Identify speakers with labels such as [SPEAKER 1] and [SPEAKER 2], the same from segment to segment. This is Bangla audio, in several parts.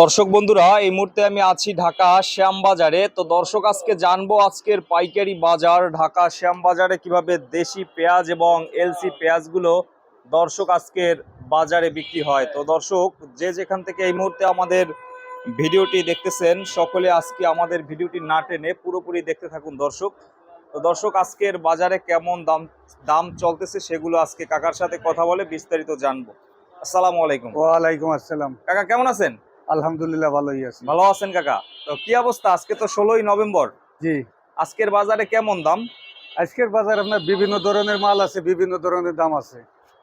[SPEAKER 1] দর্শক বন্ধুরা, এই মুহূর্তে আমি আছি ঢাকা শ্যামবাজারে। তো দর্শক, আজকে জানব আজকের পাইকারি বাজার, ঢাকা শ্যামবাজারে কীভাবে দেশি পেঁয়াজ এবং এলসি পেঁয়াজগুলো দর্শক আজকের বাজারে বিক্রি হয়। তো দর্শক, যে যেখান থেকে এই মুহূর্তে আমাদের ভিডিওটি দেখতেছেন, সকলে আজকে আমাদের ভিডিওটি না টেনে পুরোপুরি দেখতে থাকুন দর্শক। তো দর্শক, আজকের বাজারে কেমন দাম দাম চলতেছে সেগুলো আজকে কাকার সাথে কথা বলে বিস্তারিত জানব। আসসালামু আলাইকুম।
[SPEAKER 2] ওয়ালাইকুম আসসালাম।
[SPEAKER 1] কাকা কেমন আছেন?
[SPEAKER 2] আলহামদুলিল্লাহ ভালোই আছি।
[SPEAKER 1] ভালো আছেন কাকা? তো কি অবস্থা? আজকে তো ষোলোই নভেম্বর।
[SPEAKER 2] জি।
[SPEAKER 1] আজকের বাজারে কেমন দাম?
[SPEAKER 2] আজকের বাজার আপনার বিভিন্ন ধরনের মাল আছে বিভিন্ন ধরনের দাম আছে।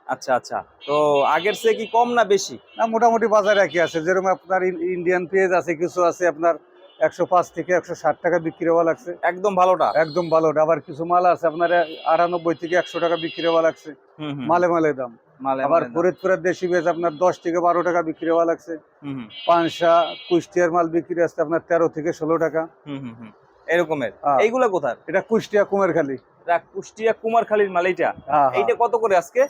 [SPEAKER 1] আচ্ছা আচ্ছা। তো আগের চেয়ে কি কম না বেশি?
[SPEAKER 2] না মোটামুটি বাজার একই আছে। যেরকম আপনার ইন্ডিয়ান পেজ আছে কিছু আছে আপনার একশো পাঁচ থেকে একশো ষাট টাকা বিক্রি হওয়া লাগছে।
[SPEAKER 1] একদম ভালোটা?
[SPEAKER 2] একদম ভালো আবার কিছু মাল আছে আপনার আটানব্বই থেকে একশো টাকা বিক্রি হওয়া লাগছে। মালে মালে দাম। আবার ফরিদপুরের দেশি পেঁয়াজ আপনার দশ থেকে বারো টাকা বিক্রি হওয়া লাগছে।
[SPEAKER 1] হুম,
[SPEAKER 2] কুষ্টিয়ার মাল বিক্রি আসছে আপনার তেরো থেকে ষোলো টাকা।
[SPEAKER 1] এরকমের?
[SPEAKER 2] হ্যাঁ।
[SPEAKER 1] এইগুলা কোথায়
[SPEAKER 2] এটা কুষ্টিয়া কুমারখালী।
[SPEAKER 1] এটা কুষ্টিয়া কুমারখালীর মাল এইটা?
[SPEAKER 2] হ্যাঁ
[SPEAKER 1] এইটা কত করে আজকে?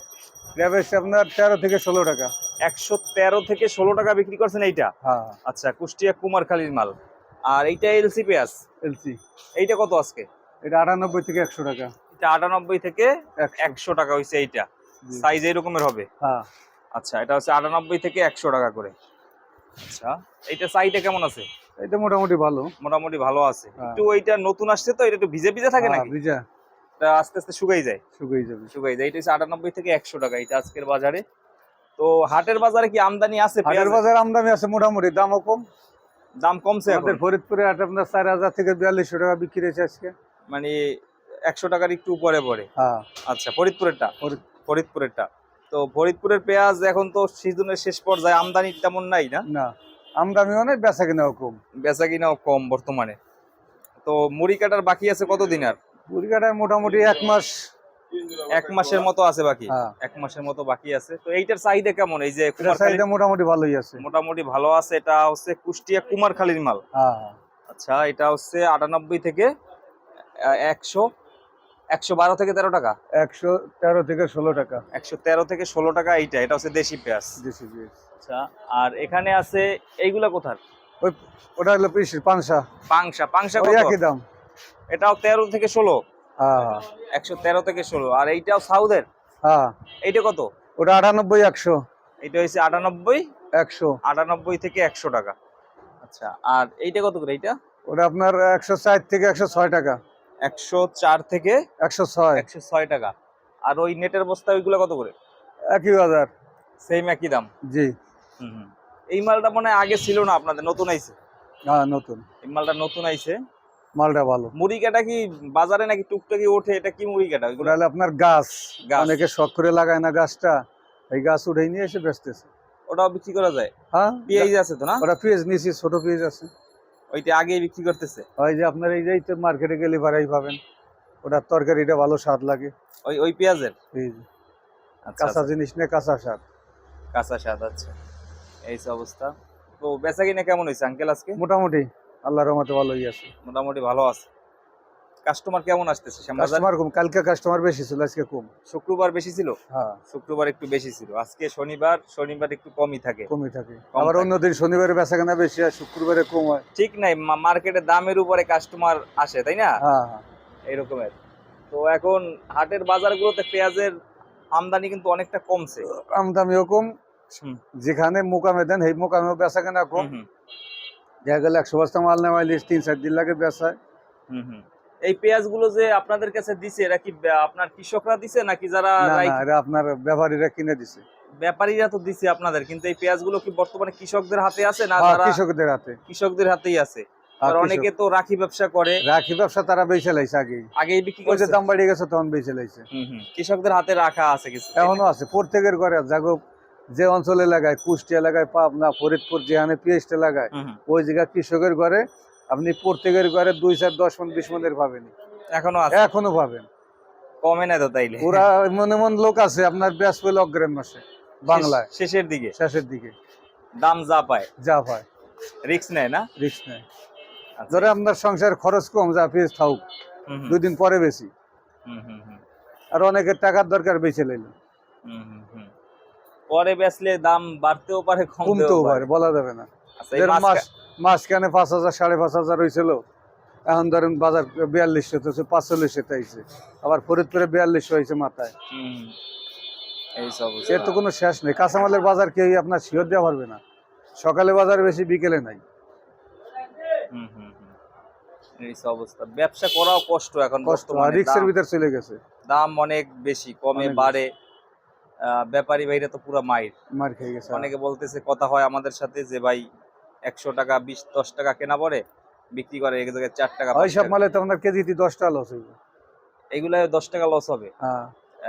[SPEAKER 2] আপনার তেরো থেকে ষোলো টাকা।
[SPEAKER 1] একশো তেরো থেকে ষোলো টাকা বিক্রি করছেন এইটা?
[SPEAKER 2] হ্যাঁ।
[SPEAKER 1] আচ্ছা কুষ্টিয়া কুমারখালীর মাল। আর এইটা এলসি পেঁয়াজ।
[SPEAKER 2] এলসি।
[SPEAKER 1] এইটা কত আজকে?
[SPEAKER 2] এটা আটানব্বই থেকে একশো টাকা।
[SPEAKER 1] এটা আটানব্বই থেকে
[SPEAKER 2] একশো।
[SPEAKER 1] টাকা হয়েছে এইটা। সাইজ এইরকমের হবে?
[SPEAKER 2] হ্যাঁ।
[SPEAKER 1] আচ্ছা এটা হচ্ছে আটানব্বই থেকে একশো টাকা করে। আচ্ছা এইটা সাইজটা কেমন আছে?
[SPEAKER 2] এটা মোটামুটি ভালো।
[SPEAKER 1] মোটামুটি ভালো আছে।
[SPEAKER 2] হ্যাঁ।
[SPEAKER 1] একটু ওইটা নতুন আসছে তো এটা একটু ভিজে ভিজে থাকে
[SPEAKER 2] হ্যাঁ,
[SPEAKER 1] নাকি?
[SPEAKER 2] ভিজা।
[SPEAKER 1] এটা আস্তে আস্তে শুকাই যায়।
[SPEAKER 2] শুকাই যাবে।
[SPEAKER 1] শুকাই যায়। এটা হচ্ছে আটানব্বই থেকে একশো টাকা এটা আজকের বাজারে। তো হাটের বাজারে কি আমদানি আছে
[SPEAKER 2] হাটের? বাজার আমদানি আছে মোটামুটি দামও কম।
[SPEAKER 1] দাম কমছে
[SPEAKER 2] আমাদের ফরিদপুরে আপনার চার হাজার থেকে বিয়াল্লিশশো টাকা বিক্রি হয়েছে আজকে।
[SPEAKER 1] মানে একশো টাকার একটু উপরে পড়ে।
[SPEAKER 2] হ্যাঁ।
[SPEAKER 1] আচ্ছা ফরিদপুরেরটা? ফরিদপুরেরটা। তো ফরিদপুরের পেঁয়াজ এখন তো সিজনের শেষ পর্যায়ে আমদানি তেমন নাই না?
[SPEAKER 2] না আমদানিও নেই বেচা কিনাও কম।
[SPEAKER 1] বেচা কিনাও কম বর্তমানে। তো মুড়ি কাটার বাকি আছে কতদিন আর?
[SPEAKER 2] বুড়িঘাটায় মোটামুটি এক মাস
[SPEAKER 1] এক মাসের মতো আছে বাকি।
[SPEAKER 2] হ্যাঁ।
[SPEAKER 1] এক মাসের মতো বাকি আছে। তো এইটার চাহিদা কেমন? এই যে
[SPEAKER 2] চাহিদা মোটামুটি ভালোই আছে।
[SPEAKER 1] মোটামুটি ভালো আছে। এটা হচ্ছে কুষ্টিয়া কুমারখালীর মাল।
[SPEAKER 2] হ্যাঁ হ্যাঁ।
[SPEAKER 1] আচ্ছা এটা হচ্ছে আটানব্বই থেকে একশো একশো বারো থেকে তেরো টাকা।
[SPEAKER 2] একশো তেরো থেকে ষোলো টাকা।
[SPEAKER 1] একশো তেরো থেকে ষোলো টাকা এইটা। এটা হচ্ছে দেশি পেঁয়াজ।
[SPEAKER 2] দেশি পেঁয়াজ।
[SPEAKER 1] আচ্ছা আর এখানে আছে এইগুলা কোথার?
[SPEAKER 2] ওই ওটা হলো
[SPEAKER 1] পাংশা। পাংশা।
[SPEAKER 2] ওই একই দাম।
[SPEAKER 1] এটাও তেরো থেকে ষোলো। একশো তেরো থেকে ষোলো। আর এইটাও সাউদের?
[SPEAKER 2] হ্যাঁ।
[SPEAKER 1] এইটা কত?
[SPEAKER 2] ওটা আটানব্বই একশো।
[SPEAKER 1] এইটা হচ্ছে আটানব্বই?
[SPEAKER 2] একশো।
[SPEAKER 1] আটানব্বই থেকে একশো টাকা। আচ্ছা আর এইটা কত করে এইটা?
[SPEAKER 2] ওটা আপনার একশো ষাট থেকে একশো ছয় টাকা।
[SPEAKER 1] একশো চার থেকে
[SPEAKER 2] একশো ছয়।
[SPEAKER 1] একশো ছয় টাকা। আর ওই নেটের বস্তা ওইগুলো কত করে?
[SPEAKER 2] একই বাজার।
[SPEAKER 1] সেম একই দাম?
[SPEAKER 2] জি।
[SPEAKER 1] হুম হুম। এই মালটা মনে আগে ছিল না আপনাদের নতুন আইছে?
[SPEAKER 2] হ্যাঁ নতুন।
[SPEAKER 1] এই মালটা নতুন আইছে।
[SPEAKER 2] মালটা ভালো।
[SPEAKER 1] মুড়ি কাটা কি বাজারে নাকি টুকটাকি ওঠে? এটা কি মুড়ি কাটা
[SPEAKER 2] ওটা হলো আপনার গাছ। অনেকে শখ করে লাগায় না গাছটা। এই গাছ উঠে নিয়ে এসে বেচতেছে।
[SPEAKER 1] ওটাও বিক্রি করা যায়?
[SPEAKER 2] হ্যাঁ।
[SPEAKER 1] পেঁয়াজ আছে তো না?
[SPEAKER 2] ওটা পেঁয়াজ নিয়েছি ছোট পেঁয়াজ আছে।
[SPEAKER 1] ওইটা আগেই বিক্রি করতেছে?
[SPEAKER 2] ওই যে আপনার এই যে মার্কেটে গেলে ভাড়াই পাবেন। ওটার তরকারিটা ভালো স্বাদ লাগে।
[SPEAKER 1] ওই ওই পেঁয়াজের? আচ্ছা
[SPEAKER 2] কাঁচা জিনিস নিয়ে কাঁচা স্বাদ।
[SPEAKER 1] কাঁচা স্বাদ আছে এই অবস্থা। তো বেচা কিনা কেমন হয়েছে আঙ্কেল আজকে?
[SPEAKER 2] মোটামুটি। আল্লাহর রহমতে ভালোই আছে।
[SPEAKER 1] মোটামুটি ভালো আছে। কাস্টমার কেমন আসতেছে?
[SPEAKER 2] কাস্টমার কম। কালকে কাস্টমার বেশি ছিল আজকে কম।
[SPEAKER 1] শুক্রবার বেশি ছিল?
[SPEAKER 2] হ্যাঁ।
[SPEAKER 1] শুক্রবার একটু বেশি ছিল। আজকে শনিবার শনিবার একটু কমই থাকে।
[SPEAKER 2] কমই থাকে। আবার। অন্যদিন শনিবারে বেচা কেনা বেশি হয় শুক্রবারে কম হয়।
[SPEAKER 1] ঠিক নাই মার্কেটে দামের উপরে কাস্টমার আসে তাই না?
[SPEAKER 2] হ্যাঁ হ্যাঁ।
[SPEAKER 1] এরকমের তো এখন হাটের বাজারগুলোতে পেঁয়াজের আমদানি কিন্তু অনেকটা কমছে।
[SPEAKER 2] আমদামিও কম। যেখানে মোকামে দেন সেই মোকামেও বেচা কেনা কম দেখা গেলে একশো বস্তা মাল নেওয়াইলে তিন চার দিন লাগে বেচায়।
[SPEAKER 1] এই পেঁয়াজগুলো যে আপনাদের কাছে দিছে এরা কি আপনার কৃষকরা দিছে নাকি যারা
[SPEAKER 2] এটা আপনার ব্যাপারীরা কিনে দিছে।
[SPEAKER 1] ব্যাপারীরা তো দিছে আপনাদের কিন্তু এই পেঁয়াজগুলো কি বর্তমানে কৃষকদের হাতে আছে না
[SPEAKER 2] হ্যাঁ,
[SPEAKER 1] যারা
[SPEAKER 2] কৃষকদের হাতে।
[SPEAKER 1] কৃষকদের হাতেই আছে?
[SPEAKER 2] হ্যাঁ,
[SPEAKER 1] আর অনেকে তো রাখি ব্যবসা করে।
[SPEAKER 2] রাখি ব্যবসা তারা বেঁচে লাইছে আগেই
[SPEAKER 1] আগেই বিক্রি করছে।
[SPEAKER 2] দাম বাড়িয়ে গেছে তখন বেঁচে লাইছে।
[SPEAKER 1] কৃষকদের হাতে রাখা আছে কিছু।
[SPEAKER 2] এখনও আছে প্রত্যেকের ঘরে জাগো যে অঞ্চলে লাগায় কুষ্টিয়া লাগায় পাবনা ফরিদপুর যেখানে পিএইচটা লাগায়। ওই জায়গা কৃষকের ঘরে আপনি প্রত্যেকের ঘরে দুই চার দশ মন বিশ মনের পাবেন
[SPEAKER 1] এখনও
[SPEAKER 2] এখনও পাবেন
[SPEAKER 1] কমে না তো তাইলে?
[SPEAKER 2] পুরা মনে মন লোক আছে আপনার ব্যাস পেলে অগ্রাম মাসে বাংলায়।
[SPEAKER 1] শেষের দিকে?
[SPEAKER 2] শেষের দিকে।
[SPEAKER 1] দাম যা পায়।
[SPEAKER 2] যা পায়।
[SPEAKER 1] রিক্স নেয় না?
[SPEAKER 2] রিক্স নেয়।
[SPEAKER 1] আচ্ছা।
[SPEAKER 2] ধরে আপনার সংসার খরচ কম যা পেঁয়াজ থাকুক
[SPEAKER 1] হুম, হুম,
[SPEAKER 2] দুই দিন পরে বেশি।
[SPEAKER 1] হুম, হুম, হুম,
[SPEAKER 2] আর অনেকের টাকার দরকার বেঁচে লাইল।
[SPEAKER 1] হুম, হুম। পরে বেচলে দাম বাড়তেও পারে
[SPEAKER 2] কমতেও পারে। বলা যাবে না।
[SPEAKER 1] আচ্ছা,
[SPEAKER 2] মাঝখানে পাঁচ হাজার সাড়ে পাঁচ হাজার হয়েছিল এখন ধরেন বাজার বিয়াল্লিশশো তো পাঁচচল্লিশশো তাইছে আবার ফরিদপুরে বিয়াল্লিশশো হয়েছে মাথায়। এর তো কোনো শেষ নেই। কাঁচামালের বাজার কেউ আপনার শিওর দেওয়া পারবে না। সকালে বাজার বেশি বিকেলে নাই।
[SPEAKER 1] হুম, হুম, হুম। অবস্থা। ব্যবসা করাও কষ্ট এখন
[SPEAKER 2] রিক্সের ভিতর চলে গেছে।
[SPEAKER 1] দাম অনেক বেশি কমে বাড়ে। ব্যাপারী ভাইরা তো পুরো মাইর।
[SPEAKER 2] মার খেয়ে গেছে।
[SPEAKER 1] অনেকে বলতেছে কথা হয় আমাদের সাথে যে ভাই একশো টাকা বিশ দশ টাকা কেনা পরে বিক্রি করে এক জায়গায় চার টাকা
[SPEAKER 2] সব মালে তো আপনার কেজিতে দশটা লস হইব।
[SPEAKER 1] এগুলা দশ টাকা লস হবে।
[SPEAKER 2] হ্যাঁ।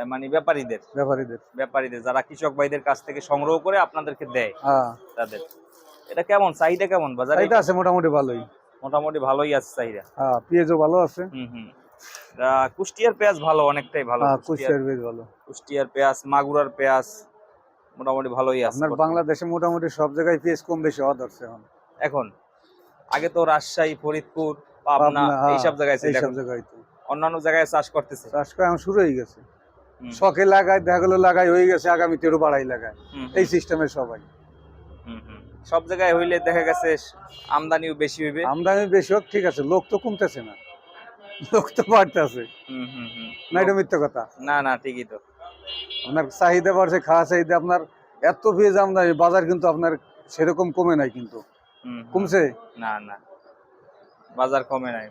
[SPEAKER 1] মানে ব্যাপারীদের।
[SPEAKER 2] ব্যাপারীদের।
[SPEAKER 1] ব্যাপারীদের যারা কৃষক ভাইদের কাছ থেকে সংগ্রহ করে আপনাদেরকে দেয়
[SPEAKER 2] হ্যাঁ।
[SPEAKER 1] তাদের। এটা কেমন? চাহিদা কেমন? বাজারে?
[SPEAKER 2] এটা আছে মোটামুটি ভালোই।
[SPEAKER 1] মোটামুটি ভালোই আছে চাহিদা।
[SPEAKER 2] হ্যাঁ পেঁয়াজও ভালো আছে।
[SPEAKER 1] হুম হুম। কুষ্টিয়ার পেঁয়াজ ভালো অনেকটাই ভালো।
[SPEAKER 2] হ্যাঁ
[SPEAKER 1] কুষ্টিয়ার
[SPEAKER 2] বেশ ভালো।
[SPEAKER 1] কুষ্টিয়ার পেঁয়াজ মাগুরার পেঁয়াজ মোটামুটি ভালোই আছে
[SPEAKER 2] আপনার বাংলাদেশে মোটামুটি সব জায়গায় পেঁয়াজ কম বেশি হওয়া ধরছে এখন।
[SPEAKER 1] এখন? আগে তো রাজশাহী ফরিদপুর পাবনা
[SPEAKER 2] হ্যাঁ,
[SPEAKER 1] এইসব জায়গায় ছিল
[SPEAKER 2] এইসব
[SPEAKER 1] এখন
[SPEAKER 2] জায়গায়
[SPEAKER 1] অন্যান্য জায়গায় চাষ করতেছে।
[SPEAKER 2] চাষ করা এখন শুরু হয়ে গেছে। শখে লাগায় দেখা গেলো লাগাই হয়ে গেছে আগামী তেরো বাড়াই লাগায়। এই সিস্টেমের সবাই।
[SPEAKER 1] হুম, হুম। সব জায়গায় হইলে দেখা গেছে আমদানিও বেশি হইবে।
[SPEAKER 2] আমদানি বেশি হোক ঠিক আছে লোক তো কমতেছে না। লোক তো বাড়তেছে। না এটা মিথ্যে কথা।
[SPEAKER 1] না না ঠিকই তো।
[SPEAKER 2] আপনার চাহিদা বাড়ছে খাওয়া চাহিদা আপনার এত পেঁয়াজ আমদানি বাজার কিন্তু আপনার সেরকম কমে নাই কিন্তু। কমছে?
[SPEAKER 1] না না। বাজার কমে নাই।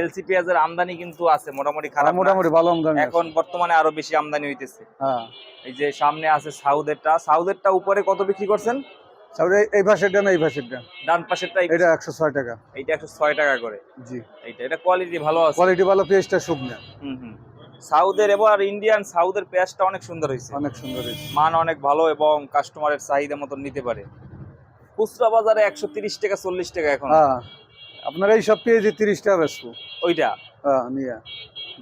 [SPEAKER 1] এলসি পেঁয়াজের আমদানি কিন্তু আছে মোটামুটি খারাপ
[SPEAKER 2] খারাপ মোটামুটি ভালো আমদানি
[SPEAKER 1] এখন বর্তমানে আরও বেশি আমদানি হইতেছে।
[SPEAKER 2] হ্যাঁ।
[SPEAKER 1] এই যে সামনে আছে সাউদেরটা সাউদেরটা উপরে কত বিক্রি করছেন?
[SPEAKER 2] তারপরে এই- এই পাশেরটা না এই পাশেরটা
[SPEAKER 1] ডান। পাশেরটা
[SPEAKER 2] এটা একশো ছয় টাকা।
[SPEAKER 1] এইটা একশো ছয় টাকা করে।
[SPEAKER 2] জি।
[SPEAKER 1] এইটা এটা কোয়ালিটি ভালো আছে।
[SPEAKER 2] কোয়ালিটি ভালো পেঁয়াজটা শুকনা।
[SPEAKER 1] হুম হুম। সাউদের এবার ইন্ডিয়ান সাউদের পেঁয়াজটা অনেক সুন্দর হয়েছে।
[SPEAKER 2] অনেক সুন্দর হয়েছে।
[SPEAKER 1] মান অনেক ভালো এবং কাস্টমারের চাহিদা মতন নিতে পারে। খুচরা বাজারে একশো তিরিশ টাকা চল্লিশ টাকা এখন।
[SPEAKER 2] হ্যাঁ। আপনার এই সব পেঁয়াজি তিরিশ টাকা বেচবো।
[SPEAKER 1] ওইটা?
[SPEAKER 2] হ্যাঁ নিয়ে।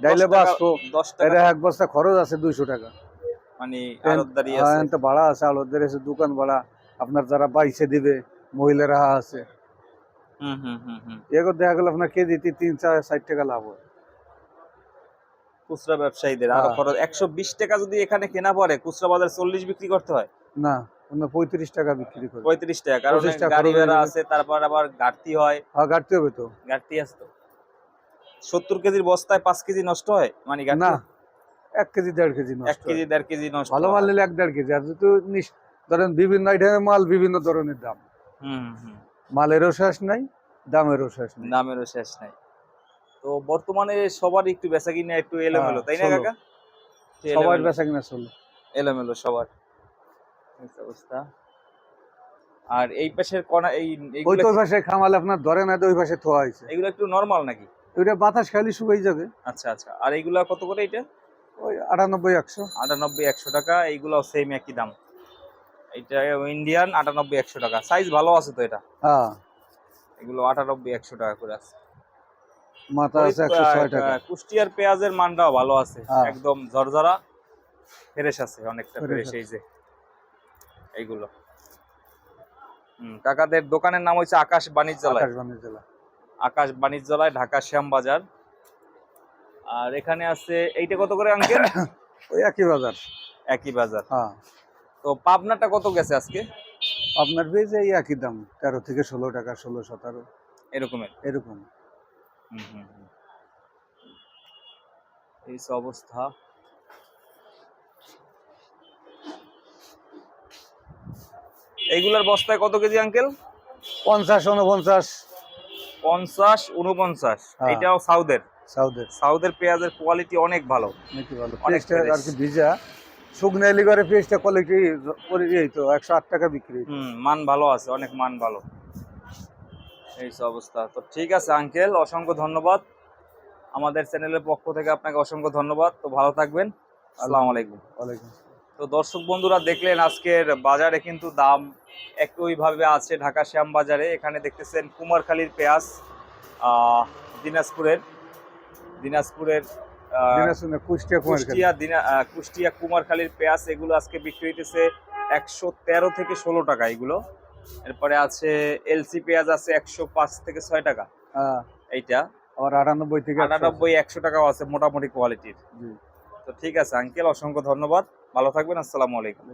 [SPEAKER 2] ডাইলে
[SPEAKER 1] দশ টাকা-
[SPEAKER 2] বাঁচবো।
[SPEAKER 1] দশ টাকা।
[SPEAKER 2] এক বস্তা খরচ আছে দুইশো টাকা।
[SPEAKER 1] মানে
[SPEAKER 2] হ্যাঁ ভাড়া আছে আলোদের আছে দোকান ভাড়া। আপনার যারা বাইসে দিবে মহিলারা আছে। এগুলো দেখা গেল আপনার কেজিতে তিন চার ষাট টাকা লাভ হয়।
[SPEAKER 1] খুচরা ব্যবসায়ীদের আরও
[SPEAKER 2] হ্যাঁ।
[SPEAKER 1] খরচ একশো বিশ টাকা যদি এখানে কেনা পড়ে খুচরা বাজারে চল্লিশ বিক্রি করতে হয়?
[SPEAKER 2] না পঁয়ত্রিশ টাকা বিক্রি করে।
[SPEAKER 1] পঁয়ত্রিশ টাকা কারণ গাড়ি ভাড়া আছে তারপর আবার ঘাটতি হয়।
[SPEAKER 2] হ্যাঁ গাড়তে হবে তো।
[SPEAKER 1] ঘাটতি আছে তো। সত্তর কেজির বস্তায় পাঁচ কেজি নষ্ট হয়? মানে
[SPEAKER 2] না এক কেজি দেড় কেজি
[SPEAKER 1] এক কেজি দেড় কেজি নষ্ট
[SPEAKER 2] ভালো মাল। নিলে এক দেড় কেজি আর ধরেন বিভিন্ন আইটেমের মাল বিভিন্ন ধরনের দাম। মালেরও শেষ নাই দামেরও শেষ নাই।
[SPEAKER 1] দামেরও শেষ নাই। তো বর্তমানে সবার একটু বেচা কিনা একটু এলোমেলো
[SPEAKER 2] হ্যাঁ,
[SPEAKER 1] তাই না কাকা?
[SPEAKER 2] সবার
[SPEAKER 1] এলোমেলো-
[SPEAKER 2] বেচা কিনা চলে।
[SPEAKER 1] এলোমেলো সবার। অবস্থা। আর এই পাশের কণা এই
[SPEAKER 2] ওই তো পাশে খামালে আপনার ধরে না ওই পাশে থোয়া হয়েছে।
[SPEAKER 1] এগুলো একটু নরমাল নাকি?
[SPEAKER 2] ওইটা বাতাস খালি শুকাই যাবে।
[SPEAKER 1] আচ্ছা আচ্ছা। আর এইগুলা কত করে এটা?
[SPEAKER 2] ওই আটানব্বই একশো।
[SPEAKER 1] আটানব্বই একশো টাকা। এইগুলো সেম একই দাম। এটা ইন্ডিয়ান আটানব্বই একশো টাকা। সাইজ ভালো আছে তো এটা?
[SPEAKER 2] হ্যাঁ।
[SPEAKER 1] এগুলো আটানব্বই একশো টাকা করে আছে।
[SPEAKER 2] মাথা আছে একশো ছয় টাকা।
[SPEAKER 1] কুষ্টিয়ার পেঁয়াজের মানটাও ভালো আছে।
[SPEAKER 2] হ্যাঁ।
[SPEAKER 1] একদম ঝরঝরা ফ্রেশ আছে অনেকটা ফ্রেশ এই যে এইগুলো। কাকাদের দোকানের নাম হচ্ছে আকাশ বাণিজ্যালয়।
[SPEAKER 2] আকাশবাণী জেলা
[SPEAKER 1] আকাশ বাণিজ্যালয় ঢাকা শ্যাম বাজার আর এখানে আছে এইটা কত করে আঙ্কেল?
[SPEAKER 2] ওই একই বাজার।
[SPEAKER 1] একই বাজার।
[SPEAKER 2] হ্যাঁ।
[SPEAKER 1] তো পাবনাটা কত গেছে আজকে?
[SPEAKER 2] আপনার পেয়েছে এই একই দাম তেরো থেকে ষোলো টাকা ষোলো সতেরো।
[SPEAKER 1] এরকমের
[SPEAKER 2] এরকম।
[SPEAKER 1] এই অবস্থা। এইগুলার বস্তায় কত কেজি আঙ্কেল?
[SPEAKER 2] পঞ্চাশ উনপঞ্চাশ।
[SPEAKER 1] পঞ্চাশ উনপঞ্চাশ।
[SPEAKER 2] হ্যাঁ।
[SPEAKER 1] এটাও সাউদের।
[SPEAKER 2] সাউদের।
[SPEAKER 1] সাউদের পেঁয়াজের কোয়ালিটি অনেক ভালো।
[SPEAKER 2] নাকি ভালো।
[SPEAKER 1] অনেক
[SPEAKER 2] আর কি ভিজা। শুকনো এলি করে পেঁয়াজটা কোয়ালিটি এই তো একশো আট টাকা বিক্রি
[SPEAKER 1] হুম মান ভালো আছে অনেক মান ভালো। এই সব অবস্থা। তো ঠিক আছে আঙ্কেল অসংখ্য ধন্যবাদ। আমাদের চ্যানেলের পক্ষ থেকে আপনাকে অসংখ্য ধন্যবাদ। তো ভালো থাকবেন। আসসালামু আলাইকুম।
[SPEAKER 2] ওয়ালাইকুম
[SPEAKER 1] তো দর্শক বন্ধুরা দেখলেন আজকের বাজারে কিন্তু দাম একইভাবে আছে ঢাকা শ্যাম বাজারে। এখানে দেখতেছেন কুমারখালীর পেঁয়াজ আহ, দিনাজপুরের দিনাজপুরের
[SPEAKER 2] কুষ্টিয়া
[SPEAKER 1] কুষ্টিয়া কুমারখালীর পেঁয়াজ এগুলো আজকে বিক্রি হইতেছে একশো তেরো থেকে ষোলো টাকা এগুলো। এরপরে আছে এলসি পেঁয়াজ আছে একশো পাঁচ থেকে ছয় টাকা।
[SPEAKER 2] হ্যাঁ।
[SPEAKER 1] এইটা।
[SPEAKER 2] আবার আটানব্বই থেকে
[SPEAKER 1] আটানব্বই একশো টাকাও আছে মোটামুটি কোয়ালিটির। তো ঠিক আছে আঙ্কেল অসংখ্য ধন্যবাদ। ভালো থাকবেন আসসালামু আলাইকুম।